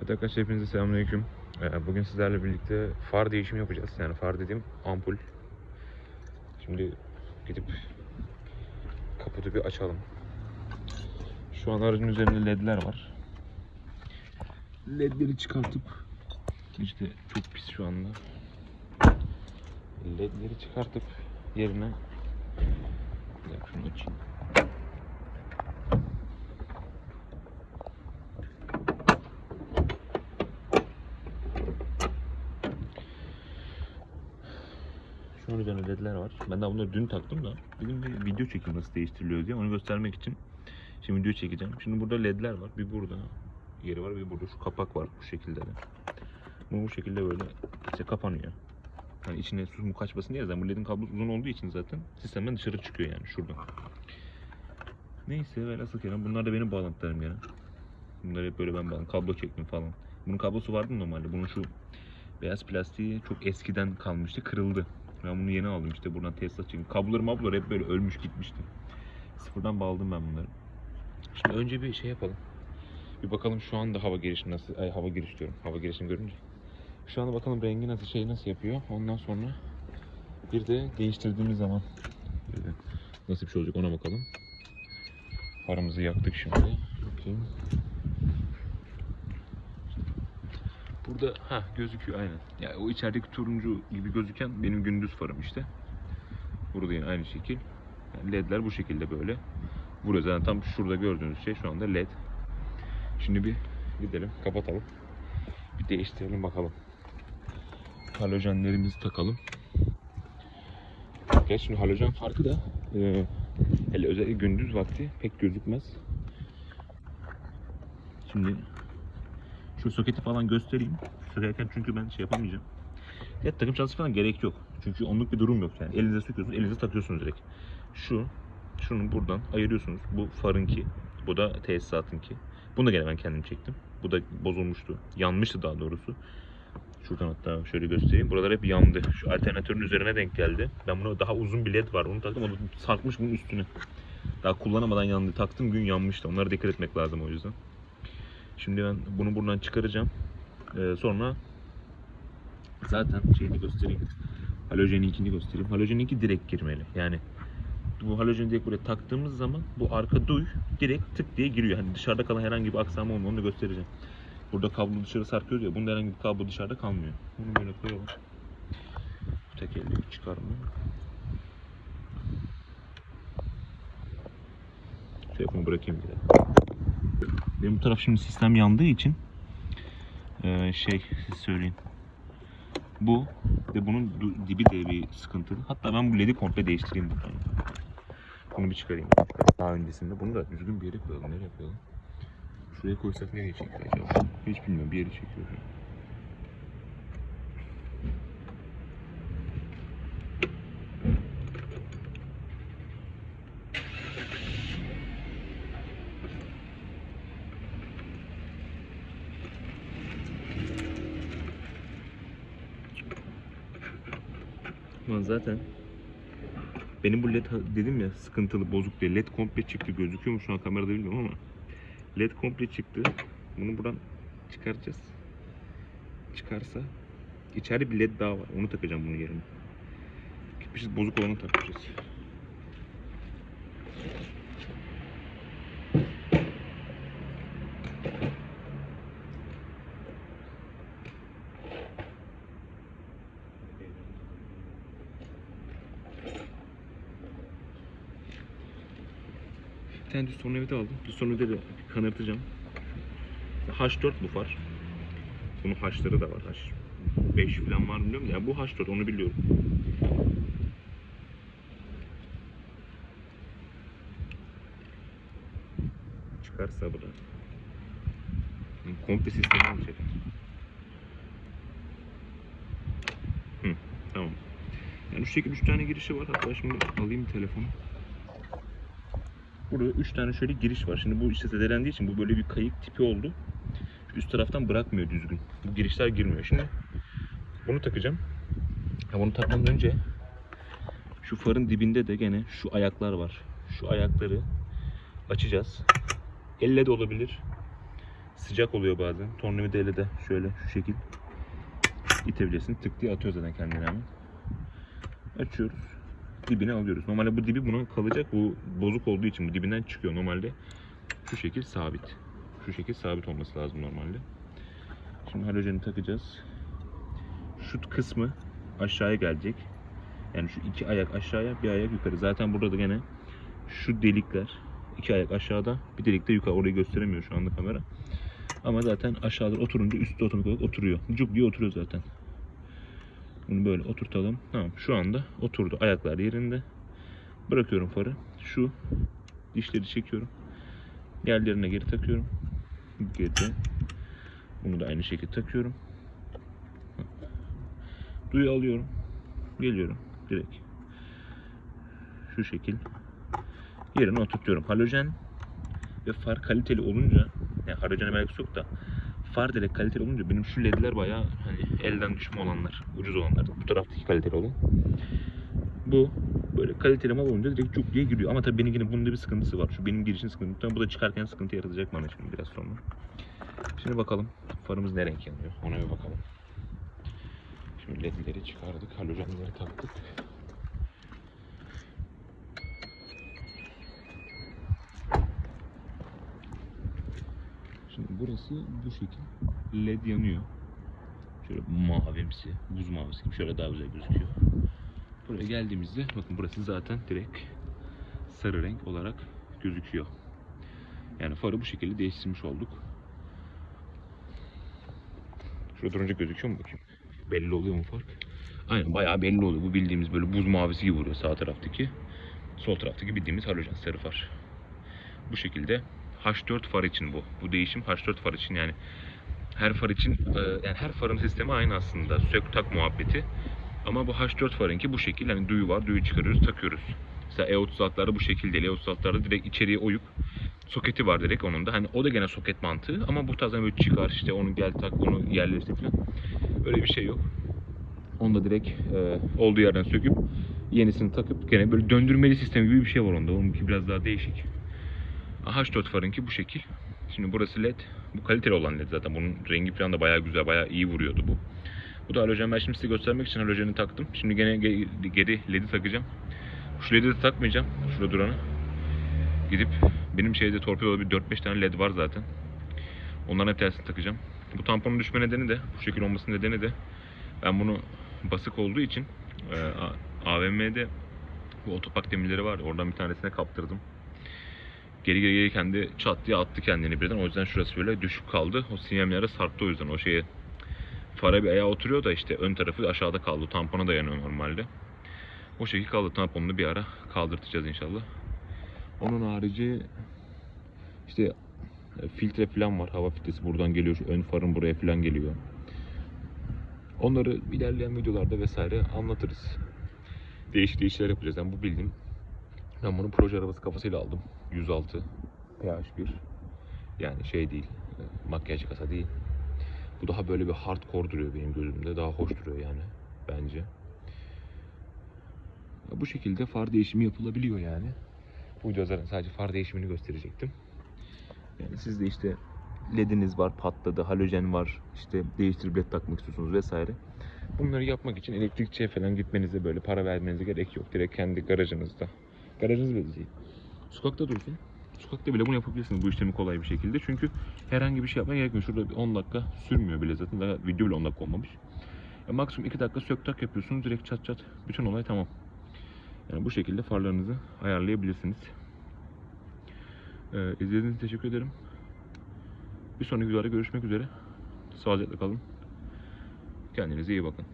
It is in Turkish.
Evet arkadaşlar hepinize selamünaleyküm. Ee, Bugün sizlerle birlikte far değişimi yapacağız. Yani far dediğim ampul. Şimdi gidip kaputu bir açalım. Şu an aracın üzerinde ledler var. Ledleri çıkartıp işte çok pis şu anda. Ledleri çıkartıp yerine bir şunu açayım. An üzerinde ledler var. Ben daha bunları dün taktım da dedim bir video çekeyim nasıl değiştiriliyor diye onu göstermek için şimdi video çekeceğim. Şimdi burada ledler var. Bir burada yeri var bir burada şu kapak var bu şekilde de. Bu bu şekilde böyle işte kapanıyor. Hani içine su mu kaçmasın diye zaten bu ledin kablosu uzun olduğu için zaten sistemden dışarı çıkıyor yani şuradan. Neyse velhasıl kelam bunlar da benim bağlantılarım yani. Bunları hep böyle ben kablo çektim falan. Bunun kablosu vardı normalde. Bunun şu beyaz plastiği çok eskiden kalmıştı, kırıldı. Ben bunu yeni aldım işte buradan Tesla çektim. Kabloları mabloları hep böyle ölmüş gitmişti. Sıfırdan bağladım ben bunları. Şimdi önce bir şey yapalım. Bir bakalım şu anda hava girişi nasıl, ay hava giriş diyorum. Hava girişini görünce. Şu anda bakalım rengi nasıl, şey nasıl yapıyor. Ondan sonra bir de değiştirdiğimiz zaman nasıl bir şey olacak ona bakalım. Farımızı yaktık şimdi. Bakayım. Burada ha gözüküyor aynen. Ya o içerideki turuncu gibi gözüken benim gündüz farım işte. Burada yine aynı şekil. Yani ledler bu şekilde böyle. Burada zaten tam şurada gördüğünüz şey şu anda led. Şimdi bir gidelim kapatalım. Bir değiştirelim bakalım. Halojenlerimizi takalım. Gerçi şimdi halojen farkı da e, hele özellikle gündüz vakti pek gözükmez. Şimdi şu soketi falan göstereyim. Sökerken çünkü ben şey yapamayacağım. Ya takım çalışması falan gerek yok. Çünkü onluk bir durum yok yani. Elinize söküyorsunuz, elinize takıyorsunuz direkt. Şu, şunu buradan ayırıyorsunuz. Bu farınki, bu da tesisatınki. Bunu da gene ben kendim çektim. Bu da bozulmuştu. Yanmıştı daha doğrusu. Şuradan hatta şöyle göstereyim. Buralar hep yandı. Şu alternatörün üzerine denk geldi. Ben bunu daha uzun bir led var. Onu taktım. Onu sarkmış bunun üstüne. Daha kullanamadan yandı. Taktım gün yanmıştı. Onlara dikkat etmek lazım o yüzden. Şimdi ben bunu buradan çıkaracağım. Ee, sonra zaten şeyini göstereyim. Halojeninkini göstereyim. Halojenininki direkt girmeli. Yani bu halojeni direkt buraya taktığımız zaman bu arka duy direkt tık diye giriyor. Hani dışarıda kalan herhangi bir aksam olmuyor. Onu da göstereceğim. Burada kablo dışarı sarkıyoruz ya. Bunda herhangi bir kablo dışarıda kalmıyor. Bunu böyle koyalım. Bu tek elle çıkarma. Telefonu bırakayım bir de. Benim bu taraf şimdi sistem yandığı için eee, şey söyleyin. Bu ve bunun dibi de bir sıkıntılı. Hatta ben bu ledi komple değiştireyim buradan. Bunu bir çıkarayım. Daha öncesinde bunu da düzgün bir yere koyalım. Nereye koyalım? Şuraya koysak nereye çekiyor acaba? Hiç bilmiyorum. Bir yere çekiyor. Şu an. Lan zaten. Benim bu led dedim ya sıkıntılı bozuk diye. Led komple çıktı. Gözüküyor mu şu an kamerada bilmiyorum ama. Led komple çıktı. Bunu buradan çıkaracağız. Çıkarsa içeride bir led daha var. Onu takacağım bunun yerine. Gitmişiz bozuk olanı takacağız Bir tane düz tornavida aldım. Düz tornavida da kanırtacağım. H4 bu far. Bunun H'ları da var. H5 falan var mı bilmiyorum. Yani bu H4 onu biliyorum. Çıkarsa bu da. Komple sistemi? Hı, tamam. Yani şu şekilde 3 tane girişi var. Hatta şimdi alayım telefonu. Burada 3 tane şöyle giriş var. Şimdi bu işte zedelendiği için bu böyle bir kayık tipi oldu. Üst taraftan bırakmıyor düzgün. Bu girişler girmiyor. Şimdi bunu takacağım. Ha, bunu takmadan önce şu farın dibinde de gene şu ayaklar var. Şu ayakları açacağız. Elle de olabilir. sıcak oluyor bazen. Tornavidayla de şöyle şu şekil itebilirsin. Tık diye atıyor zaten kendini hemen. Açıyoruz. Dibine alıyoruz. Normalde bu dibi buna kalacak. Bu bozuk olduğu için bu dibinden çıkıyor. Normalde şu şekil sabit. Şu şekil sabit olması lazım normalde. Şimdi halojeni takacağız. Şu kısmı aşağıya gelecek. Yani şu iki ayak aşağıya, bir ayak yukarı. Zaten burada da gene şu delikler iki ayak aşağıda, bir delik de yukarı. Orayı gösteremiyor şu anda kamera. Ama zaten aşağıda oturunca üstte otomatik oturuyor. Cuk diye oturuyor zaten. Bunu böyle oturtalım. Tamam şu anda oturdu. Ayaklar yerinde. Bırakıyorum farı. Şu dişleri çekiyorum. Yerlerine geri takıyorum. Geri. Bunu da aynı şekilde takıyorum. Duyu alıyorum. Geliyorum direkt. Şu şekil. Yerine oturtuyorum. Halojen ve far kaliteli olunca yani halojene alakası yok da far direkt kaliteli olunca benim şu ledler bayağı hani elden düşme olanlar, ucuz olanlar. Bu taraftaki kaliteli olan. Bu böyle kaliteli mal olunca direkt cuk diye giriyor. Ama tabii benimkinin bunda bir sıkıntısı var. Şu benim girişin sıkıntı. Muhtemelen Bu da çıkarken sıkıntı yaratacak bana şimdi biraz sonra. Şimdi bakalım farımız ne renk yanıyor. Ona bir bakalım. Şimdi ledleri çıkardık. Halojenleri taktık. Burası bu şekil led yanıyor. Şöyle mavimsi, buz mavisi gibi şöyle daha güzel gözüküyor. Buraya geldiğimizde bakın burası zaten direkt sarı renk olarak gözüküyor. Yani farı bu şekilde değiştirmiş olduk. Şurada durunca gözüküyor mu bakayım? Belli oluyor mu fark? Aynen bayağı belli oluyor. Bu bildiğimiz böyle buz mavisi gibi vuruyor sağ taraftaki. Sol taraftaki bildiğimiz halojen sarı far. Bu şekilde H4 far için bu. Bu değişim H4 far için yani her far için e, yani her farın sistemi aynı aslında. Sök tak muhabbeti. Ama bu H4 farınki bu şekil hani duyu var. Duyu çıkarıyoruz, takıyoruz. Mesela E36'larda bu şekilde değil. E36'larda direkt içeriye oyup soketi var direkt onun da. Hani o da gene soket mantığı ama bu tarzdan böyle çıkar işte onu gel tak onu yerleştir falan. Öyle bir şey yok. Onu da direkt e, olduğu yerden söküp yenisini takıp gene böyle döndürmeli sistem gibi bir şey var onda. Onunki biraz daha değişik. H4 farınki bu şekil. Şimdi burası led. Bu kaliteli olan led zaten. Bunun rengi falan da bayağı güzel, bayağı iyi vuruyordu bu. Bu da halojen. Ben şimdi size göstermek için halojeni taktım. Şimdi gene ge- geri ledi takacağım. Şu ledi de takmayacağım. Şurada duranı. Gidip benim şeyde torpidoda bir 4-5 tane led var zaten. Onların hep tersini takacağım. Bu tamponun düşme nedeni de, bu şekil olmasının nedeni de ben bunu basık olduğu için e, AVM'de bu otopak demirleri var. Oradan bir tanesine kaptırdım geri geri geri kendi çat diye attı kendini birden. O yüzden şurası böyle düşük kaldı. O sinyalleri sarktı o yüzden. O şeye fara bir ayağa oturuyor da işte ön tarafı aşağıda kaldı. Tampona dayanıyor normalde. O şekil kaldı. Tamponunu bir ara kaldırtacağız inşallah. Onun harici işte e, filtre falan var. Hava filtresi buradan geliyor. Şu ön farın buraya falan geliyor. Onları ilerleyen videolarda vesaire anlatırız. Değişik değişikler yapacağız. Yani bu bildiğim ben bunu proje arabası kafasıyla aldım. 106 PH1. Yani şey değil, makyaj kasa değil. Bu daha böyle bir hardcore duruyor benim gözümde. Daha hoş duruyor yani bence. Bu şekilde far değişimi yapılabiliyor yani. Bu videoda sadece far değişimini gösterecektim. Yani siz de işte lediniz var patladı, halojen var, işte değiştirip led takmak istiyorsunuz vesaire. Bunları yapmak için elektrikçiye falan gitmenize böyle para vermenize gerek yok. Direkt kendi garajınızda. Garajınız bile değil. Sokakta dursun. Sokakta bile bunu yapabilirsiniz bu işlemi kolay bir şekilde. Çünkü herhangi bir şey yapmaya gerek yok. Şurada bir 10 dakika sürmüyor bile zaten. Daha video bile 10 dakika olmamış. Ya maksimum 2 dakika sök tak yapıyorsunuz. Direkt çat çat. Bütün olay tamam. Yani bu şekilde farlarınızı ayarlayabilirsiniz. Ee, izlediğiniz için teşekkür ederim. Bir sonraki videoda görüşmek üzere. Sağlıcakla kalın. Kendinize iyi bakın.